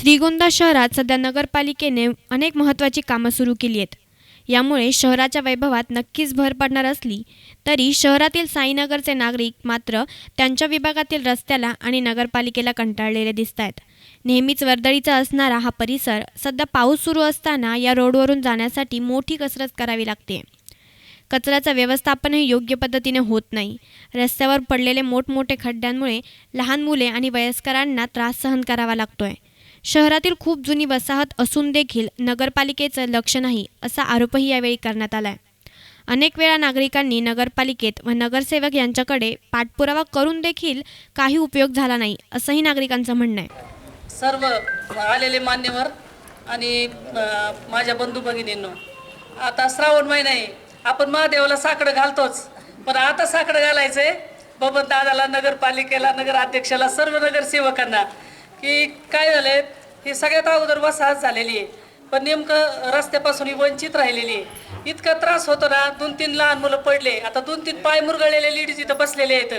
श्रीगोंदा शहरात सध्या नगरपालिकेने अनेक महत्त्वाची कामं सुरू केली आहेत. यामुळे शहराच्या वैभवात नक्कीच भर पडणार असली तरी शहरातील साईनगरचे नागरिक मात्र त्यांच्या विभागातील रस्त्याला आणि नगरपालिकेला कंटाळलेले दिसत आहेत नेहमीच वर्दळीचा असणारा हा परिसर सध्या पाऊस सुरू असताना या रोडवरून जाण्यासाठी मोठी कसरत करावी लागते. कचऱ्याचं व्यवस्थापनही योग्य पद्धतीने होत नाही. रस्त्यावर पडलेले मोठमोठे खड्ड्यांमुळे लहान मुले आणि वयस्करांना त्रास सहन करावा लागतोय. शहरातील खूप जुनी वसाहत असून देखील नगरपालिकेचं लक्ष नाही असा आरोपही यावेळी करण्यात आलाय. अनेक वेळा नागरिकांनी नगरपालिकेत व नगरसेवक यांच्याकडे पाठपुरावा करून देखील काही उपयोग झाला नाही असंही नागरिकांचं म्हणणं आहे. सर्व आलेले मान्यवर आणि माझ्या बंधू भगिनींनो आता श्रावण महिना आहे. आपण महादेवाला साकडं घालतोच पण आता साकडं घालायचंय. बाबा दादाला नगरपालिकेला नगराध्यक्षाला सर्व नगरसेवकांना की काय झालंय? ही सगळ्यात अगोदर वसाहत झालेली आहे. पण नेमकं रस्त्यापासून ही वंचित राहिलेली आहे. इतका त्रास होतो ना दोन तीन लहान मुलं पडले. आता दोन तीन पाय मुरगळलेले लेडीज इथं बसलेले आहेत.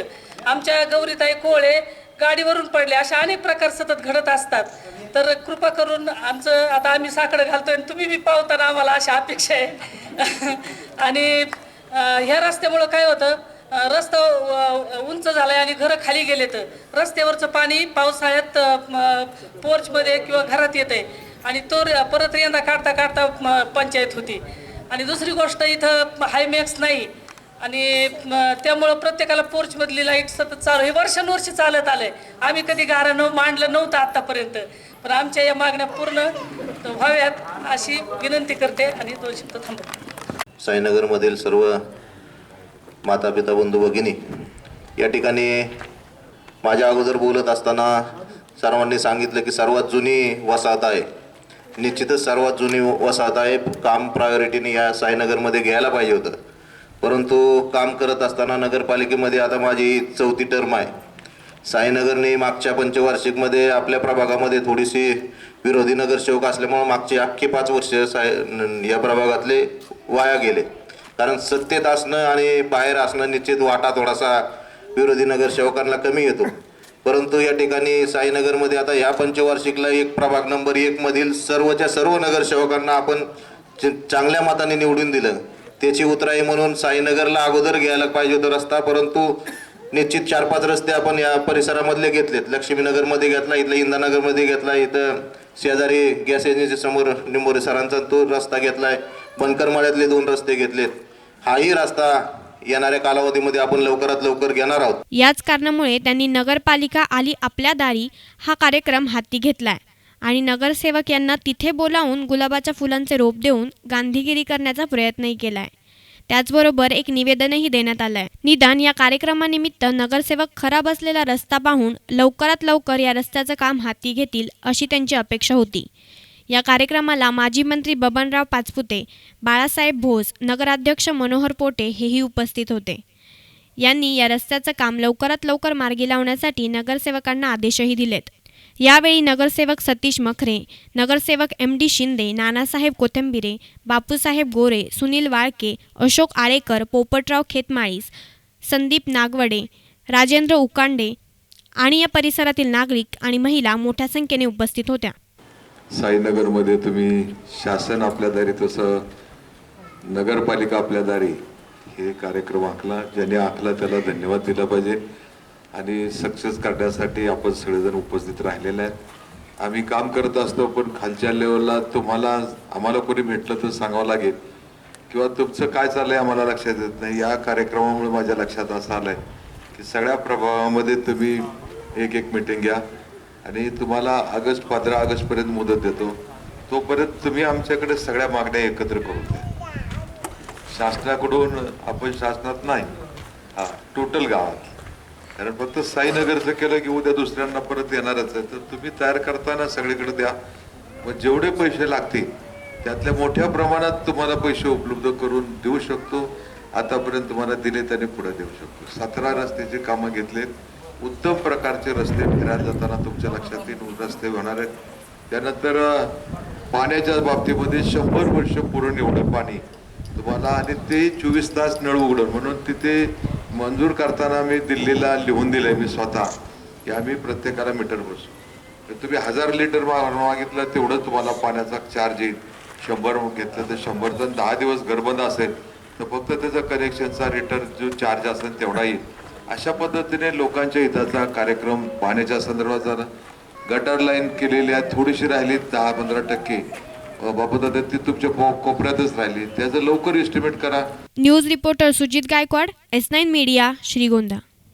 आमच्या गौरीताई कोळे गाडीवरून पडले. अशा अनेक प्रकार सतत घडत असतात. तर कृपा करून आमचं आता आम्ही साकडं घालतोय आणि तुम्ही बी पावताना आम्हाला अशा अपेक्षा आहे आणि ह्या रस्त्यामुळं काय होतं? रस्ता उंच झालाय आणि घरं खाली गेले तर रस्त्यावरचं पाणी पावसाळ्यात पोर्चमध्ये किंवा घरात येतंय. आणि तो परत यंदा काढता काढता पंचायत होती. आणि दुसरी गोष्ट इथं हायमॅक्स नाही. आणि त्यामुळं प्रत्येकाला पोर्चमधली लाइट सतत चालू हे वर्षानुवर्ष चालत आलंय. आम्ही कधी गारानं मांडलं नव्हतं आत्तापर्यंत पण आमच्या या मागण्या पूर्ण व्हाव्यात अशी विनंती करते आणि दोन शब्द थांबतो साईनगरमधील सर्व माता पिता बंधू भगिनी या ठिकाणी माझ्या अगोदर बोलत असताना सर्वांनी सांगितलं की सर्वात जुनी वसाहत आहे. निश्चितच सर्वात जुनी वसाहत आहे. काम प्रायोरिटीने या साईनगरमध्ये घ्यायला पाहिजे होतं. परंतु काम करत असताना नगरपालिकेमध्ये आता माझी चौथी टर्म आहे. साईनगरने मागच्या पंचवार्षिकमध्ये आपल्या प्रभागामध्ये थोडीशी विरोधी नगरसेवक असल्यामुळे मागचे अख्खे पाच वर्ष साय या प्रभागातले वाया गेले. कारण सत्तेत असणं आणि बाहेर असणं निश्चित वाटा थोडासा विरोधी नगरसेवकांना कमी येतो. परंतु या ठिकाणी साईनगरमध्ये आता या पंचवार्षिकला एक प्रभाग नंबर एकमधील सर्वच्या सर्व नगरसेवकांना आपण चांगल्या मताने निवडून दिलं. त्याची उतराई म्हणून साईनगरला अगोदर घ्यायला पाहिजे होता रस्ता परंतु निश्चित चार पाच रस्ते आपण या परिसरामधले घेतलेत. लक्ष्मीनगरमध्ये घेतला इथलं इंदानगरमध्ये घेतला इथं शेजारी गॅस एजन्सी समोर निंबोरे सरांचा तो रस्ता घेतला आहे बनकरमाळ्यातले दोन रस्ते घेतलेत. हाही रस्ता येणाऱ्या कालावधीमध्ये आपण लवकरात लवकर घेणार आहोत. याच कारणामुळे त्यांनी नगरपालिका आली आपल्या दारी हा कार्यक्रम हाती घेतलाय. आणि नगरसेवक यांना तिथे बोलावून गुलाबाच्या फुलांचे रोप देऊन गांधीगिरी करण्याचा प्रयत्नही केलाय. त्याचबरोबर एक निवेदनही देण्यात आलंय. निदान या कार्यक्रमानिमित्त नगरसेवक खराब असलेला रस्ता पाहून लवकरात लवकर या रस्त्याचं काम हाती घेतील अशी त्यांची अपेक्षा होती. या कार्यक्रमाला माजी मंत्री बबनराव पाचपुते बाळासाहेब भोस नगराध्यक्ष मनोहर पोटे हेही उपस्थित होते. यांनी या रस्त्याचं काम लवकरात लवकर मार्गी लावण्यासाठी नगरसेवकांना आदेशही दिलेत. यावेळी नगरसेवक सतीश मखरे नगरसेवक एम डी शिंदे नानासाहेब कोथंबिरे बापूसाहेब गोरे सुनील वाळके अशोक आळेकर पोपटराव खेतमाळीस संदीप नागवडे राजेंद्र उकांडे आणि या परिसरातील नागरिक आणि महिला मोठ्या संख्येने उपस्थित होत्या. साईनगरमध्ये तुम्ही शासन आपल्या दारी तसं नगरपालिका आपल्या दारी हे कार्यक्रम आखला ज्याने आखला त्याला धन्यवाद दिला पाहिजे. आणि सक्सेस करण्यासाठी आपण सगळेजण उपस्थित राहिलेले आहेत. आम्ही काम करत असतो पण खालच्या लेवलला तुम्हाला आम्हाला कोणी भेटलं तर सांगावं लागेल. किंवा तुमचं काय चाललंय आम्हाला लक्षात येत नाही. या कार्यक्रमामुळे माझ्या लक्षात असं आलंय की सगळ्या प्रभावामध्ये तुम्ही एक एक मिटिंग घ्या. आणि तुम्हाला ऑगस्ट पंधरा ऑगस्टपर्यंत मुदत देतो. तोपर्यंत तुम्ही आमच्याकडे सगळ्या मागण्या एकत्र करून द्या. शासनाकडून आपण शासनात नाही हा टोटल गावात. कारण फक्त साईनगरचं केलं की उद्या दुसऱ्यांना परत येणारच आहे तर तुम्ही तयार करताना सगळीकडे द्या. मग जेवढे पैसे लागतील त्यातल्या मोठ्या प्रमाणात तुम्हाला पैसे उपलब्ध करून देऊ शकतो. आतापर्यंत तुम्हाला दिले त्याने पुढे देऊ शकतो. सतरा रस्त्याची कामं घेतलेत. उत्तम प्रकारचे रस्ते फिरायला जाताना तुमच्या लक्षात येईल रस्ते होणार आहेत. त्यानंतर पाण्याच्या बाबतीमध्ये शंभर वर्ष पुरण एवढं पाणी. तुम्हाला आणि ते चोवीस तास नळ उघडं म्हणून तिथे मंजूर करताना मी दिल्लीला लिहून दिलंय मी स्वतः. की आम्ही प्रत्येकाला मीटर बसू तुम्ही हजार लिटर मागितलं तेवढं तुम्हाला पाण्याचा चार्ज येईल. शंभर घेतलं तर शंभर जण दहा दिवस घरबंद असेल तर फक्त त्याचा कनेक्शनचा रिटर्न जो चार्ज असेल तेवढा येईल. अशा पद्धतीने लोकांच्या हिताचा कार्यक्रम पाण्याच्या संदर्भात झाला गटर लाईन केलेली आहे थोडीशी राहिली दहा पंधरा टक्के. बाबत दादा ती तुमच्या कोपऱ्यातच राहिली. त्याचं लवकर एस्टिमेट करा. News reporter Sujit Gaikwad S nine media Shrigonda.